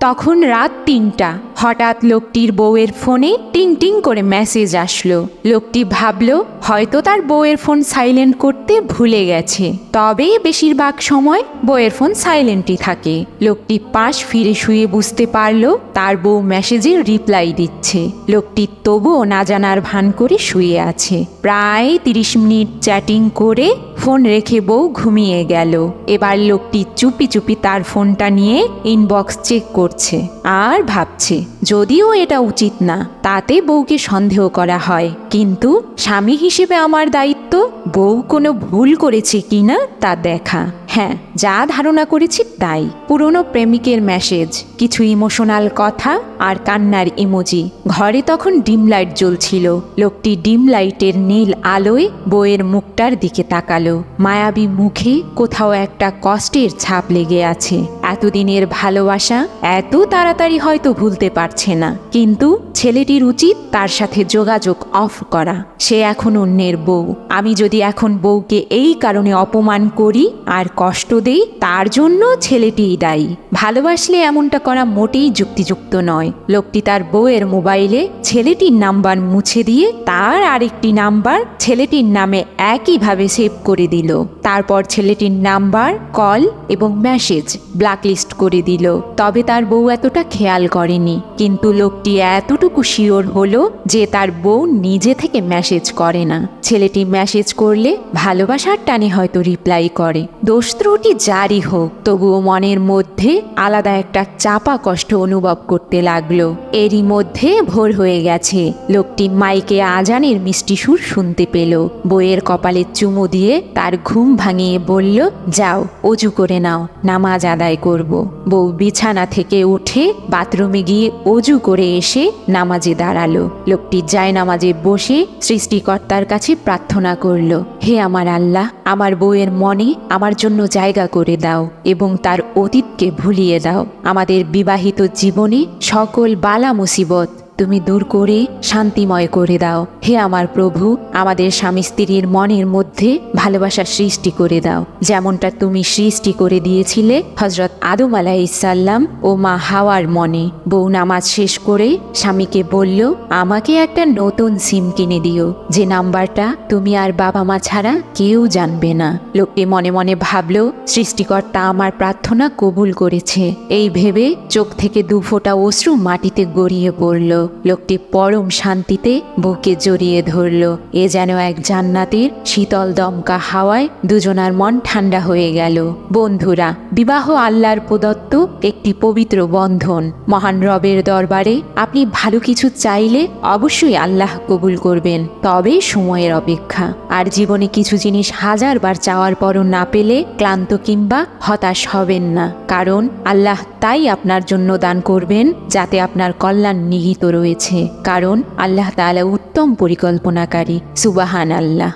তখন রাত তিনটা। হঠাৎ লোকটির বউয়ের ফোনে টিং টিং করে মেসেজ আসলো। লোকটি ভাবলো, হয়তো তার বউয়ের ফোন সাইলেন্ট করতে ভুলে গেছে। তবে বেশিরভাগ সময় বউয়ের ফোন সাইলেন্টই থাকে। লোকটি পাশ ফিরে শুয়ে বুঝতে পারল, তার বউ মেসেজে রিপ্লাই দিচ্ছে। লোকটি তবুও না জানার ভান করে শুয়ে আছে। প্রায় তিরিশ মিনিট চ্যাটিং করে ফোন রেখে বউ ঘুমিয়ে গেল। এবার লোকটি চুপি চুপি তার ফোনটা নিয়ে ইনবক্স চেক করছে আর ভাবছে যদিও এটা উচিত না, তাতে বউকে সন্দেহ করা হয়। কিন্তু স্বামী হিসেবে আমার দায়িত্ব, বউ কোনো ভুল করেছে কিনা তা দেখা। হ্যাঁ। যা ধারণা করেছি তাই। পুরনো প্রেমিকের মেসেজ কিছু ইমোশনাল কথা আর কান্নার ইমোজি ঘরে তখন ডিম লাইট জ্বলছিল। লোকটি ডিম লাইটের নীল আলোয় বইয়ের মুখটার দিকে তাকালো। মায়াবী মুখে কোথাও একটা কষ্টের ছাপ লেগে আছে। এতদিনের ভালোবাসা এত তাড়াতাড়ি হয়তো ভুলতে পারছে না। কিন্তু ছেলেটির উচিত তার সাথে যোগাযোগ অফ করা। সে এখন অন্যের বউ। আমি যদি এখন বউকে এই কারণে অপমান করি আর কষ্ট দেই, তার জন্য ছেলেটিই দায়ী। ভালোবাসলে এমনটা করা মোটেই যুক্তিযুক্ত নয়। লোকটি তার বউয়ের মোবাইলে ছেলেটির নাম্বার মুছে দিয়ে তার আরেকটি নাম্বার ছেলেটির নামে একইভাবে সেভ করে দিল। তারপর ছেলেটির নাম্বার, কল এবং মেসেজ ব্ল্যাকলিস্ট করে দিল। তবে তার বউ এতটা খেয়াল করেনি। কিন্তু লোকটি এতটুকু শিওর হলো যে তার বউ নিজে থেকে মেসেজ করে না। ছেলেটি মেসেজ করলে ভালোবাসার টানে হয়তো রিপ্লাই করে। দোষ ত্রুটি জারি হোক, তবুও মনের মধ্যে আলাদা একটা চাপা কষ্ট অনুভব করতে লাগল। এরই মধ্যে ভোর হয়ে গেছে। লোকটি মাইকে আজানের মিষ্টি সুর শুনতে পেল। বইয়ের কপালে চুমু দিয়ে তার ঘুম ভাঙিয়ে বলল, যাও, অজু করে নাও, নামাজ আদায় করব। বউ বিছানা থেকে উঠে বাথরুমে গিয়ে অজু করে এসে নামাজে দাঁড়াল। লোকটি যায় নামাজে বসে সৃষ্টিকর্তার কাছে প্রার্থনা করল, হে আমার আল্লাহ, আমার বউয়ের মনে আমার জন্য জায়গা করে দাও এবং তার অতীতকে ভুলিয়ে দাও। আমাদের বিবাহিত জীবনে সকল বালা মুসিবত তুমি দূর করে, শান্তিময় করে দাও। হে আমার প্রভু, আমাদের স্বামী স্ত্রীর মনের মধ্যে ভালোবাসা সৃষ্টি করে দাও। যেমনটা তুমি সৃষ্টি করে দিয়েছিলে হজরত আদম আলাইসাল্লাম ও মা হাওয়ার মনে। বউ নামাজ শেষ করে স্বামীকে বলল, আমাকে একটা নতুন সিম কিনে দিও। যে নাম্বারটা তুমি আর বাবা মা ছাড়া কেউ জানবে না। লোকটি মনে মনে ভাবলো, সৃষ্টিকর্তা আমার প্রার্থনা কবুল করেছে। এই ভেবে চোখ থেকে দু ফোঁটা অশ্রু মাটিতে গড়িয়ে পড়ল। লোকটি পরম শান্তিতে বুকে জড়িয়ে ধরল। এ যেন এক জান্নাতের শীতল দমকা হাওয়ায় দুজনার মন ঠান্ডা হয়ে গেল। বন্ধুরা, বিবাহ আল্লাহর প্রদত্ত একটি পবিত্র বন্ধন। মহান রবের দরবারে আপনি ভালো কিছু চাইলে অবশ্যই আল্লাহ কবুল করবেন। তবে সময়ের অপেক্ষা। আর জীবনে কিছু জিনিস হাজারবার চাওয়ার পরও না পেলে ক্লান্ত কিংবা হতাশ হবেন না। কারণ আল্লাহ তাই আপনার জন্য দান করবেন, যাতে আপনার কল্যাণ নিহিত রয়েছে কারণ আল্লাহ তালা উত্তম পরিকল্পনাকারী সুবাহান আল্লাহ